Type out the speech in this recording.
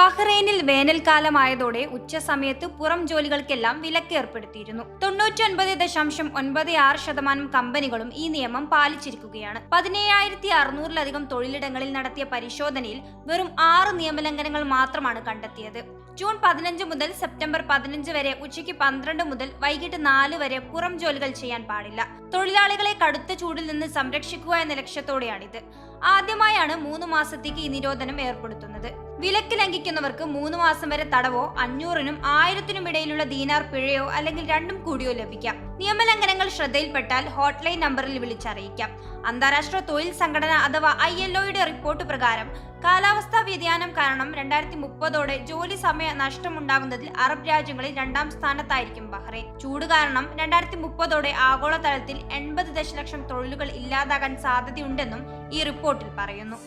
ബഹ്റൈനിൽ വേനൽക്കാലമായതോടെ ഉച്ചസമയത്ത് പുറം ജോലികൾക്കെല്ലാം വിലക്ക് ഏർപ്പെടുത്തിയിരുന്നു തൊണ്ണൂറ്റി ഒൻപത് ദശാംശം ഒൻപത് ആറ് ശതമാനം കമ്പനികളും ഈ നിയമം പാലിച്ചിരിക്കുകയാണ്. പതിനേഴായിരത്തി അറുന്നൂറിലധികം തൊഴിലിടങ്ങളിൽ നടത്തിയ പരിശോധനയിൽ വെറും ആറ് നിയമലംഘനങ്ങൾ മാത്രമാണ് കണ്ടെത്തിയത്. ജൂൺ പതിനഞ്ച് മുതൽ സെപ്റ്റംബർ പതിനഞ്ച് വരെ ഉച്ചയ്ക്ക് പന്ത്രണ്ട് മുതൽ വൈകിട്ട് നാല് വരെ പുറം ജോലികൾ ചെയ്യാൻ പാടില്ല. തൊഴിലാളികളെ കടുത്ത ചൂടിൽ നിന്ന് സംരക്ഷിക്കുക എന്ന ലക്ഷ്യത്തോടെയാണിത്. ആദ്യമായാണ് മൂന്ന് മാസത്തേക്ക് ഈ നിരോധനം ഏർപ്പെടുത്തുന്നത്. വിലക്ക് ലംഘിക്കുന്നവർക്ക് മൂന്ന് മാസം വരെ തടവോ അഞ്ഞൂറിനും ആയിരത്തിനും ഇടയിലുള്ള ദീനാർ പിഴയോ അല്ലെങ്കിൽ രണ്ടും കൂടിയോ ലഭിക്കാം. നിയമലംഘനങ്ങൾ ശ്രദ്ധയിൽപ്പെട്ടാൽ ഹോട്ട്ലൈൻ നമ്പറിൽ വിളിച്ചറിയിക്കാം. അന്താരാഷ്ട്ര തൊഴിൽ സംഘടന അഥവാ ഐ എൽ ഒയുടെ റിപ്പോർട്ട് പ്രകാരം കാലാവസ്ഥാ വ്യതിയാനം കാരണം രണ്ടായിരത്തി മുപ്പതോടെ ജോലി സമയ നഷ്ടമുണ്ടാകുന്നതിൽ അറബ് രാജ്യങ്ങളിൽ രണ്ടാം സ്ഥാനത്തായിരിക്കും ബഹ്റൈൻ. ചൂട് കാരണം രണ്ടായിരത്തി മുപ്പതോടെ ആഗോളതലത്തിൽ എൺപത് ദശലക്ഷം തൊഴിലുകൾ ഇല്ലാതാകാൻ സാധ്യതയുണ്ടെന്നും ഈ റിപ്പോർട്ടിൽ പറയുന്നു.